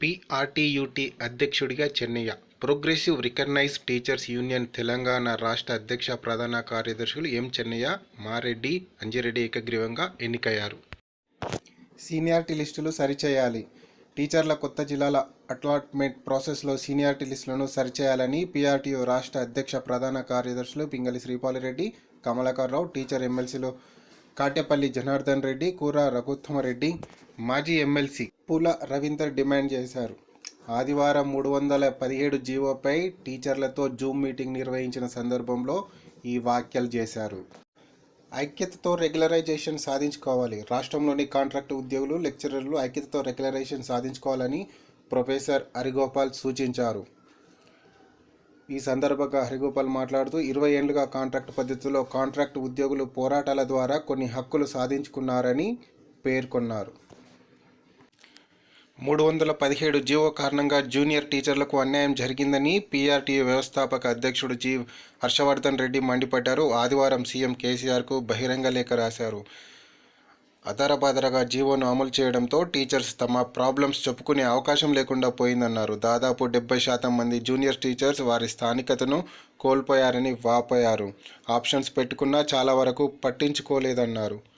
పిఆర్టీయూటీ అధ్యక్షుడిగా Chennaiah. Progressive recognise teachers union Telangana రాష్ట్ర అధ్యక్ష ప్రధాన కార్యదర్శులు ఎం చెన్నయ్య మారెడ్డి అంజిరెడ్డి ఏకగ్రీవంగా ఎన్నికయ్యారు. సీనియారిటీ లిస్టులు సరిచేయాలి. టీచర్ల కొత్త జిల్లాల అట్లాట్మెంట్ ప్రాసెస్లో సీనియారిటీ లిస్టులను సరిచేయాలని పీఆర్టీయూ రాష్ట్ర అధ్యక్ష ప్రధాన కార్యదర్శులు పింగళి శ్రీపాలరెడ్డి కమలాకర్రావు టీచర్ ఎమ్మెల్సీలు కాటేపల్లి జనార్దన్ రెడ్డి కూర రఘుత్తమరెడ్డి మాజీ ఎమ్మెల్సీ పూల రవీందర్ డిమాండ్ చేశారు. ఆదివారం మూడు వందల పదిహేడు జీవోపై టీచర్లతో జూమ్ మీటింగ్ నిర్వహించిన సందర్భంలో ఈ వ్యాఖ్యలు చేశారు. ఐక్యతతో రెగ్యులరైజేషన్ సాధించుకోవాలి. రాష్ట్రంలోని కాంట్రాక్ట్ ఉద్యోగులు లెక్చరర్లు ఐక్యతతో రెగ్యులరైజేషన్ సాధించుకోవాలని ప్రొఫెసర్ హరిగోపాల్ సూచించారు. ఈ సందర్భంగా హరిగోపాల్ మాట్లాడుతూ ఇరవై ఏళ్ళుగా కాంట్రాక్ట్ పద్ధతిలో కాంట్రాక్ట్ ఉద్యోగులు పోరాటాల ద్వారా కొన్ని హక్కులు సాధించుకున్నారని పేర్కొన్నారు. మూడు వందల పదిహేడు జీవో కారణంగా జూనియర్ టీచర్లకు అన్యాయం జరిగిందని పీఆర్టీయూ వ్యవస్థాపక అధ్యక్షుడు జీ హర్షవర్ధన్ రెడ్డి మండిపడ్డారు. ఆదివారం సీఎం కేసీఆర్కు బహిరంగ లేఖ రాశారు. అదరబదరగా జీవోను అమలు చేయడంతో టీచర్స్ తమ ప్రాబ్లమ్స్ చెప్పుకునే అవకాశం లేకుండా పోయిందన్నారు. దాదాపు డెబ్బై శాతం మంది జూనియర్ టీచర్స్ వారి స్థానికతను కోల్పోయారని వాపోయారు. ఆప్షన్స్ పెట్టుకున్నా చాలా వరకు పట్టించుకోలేదన్నారు.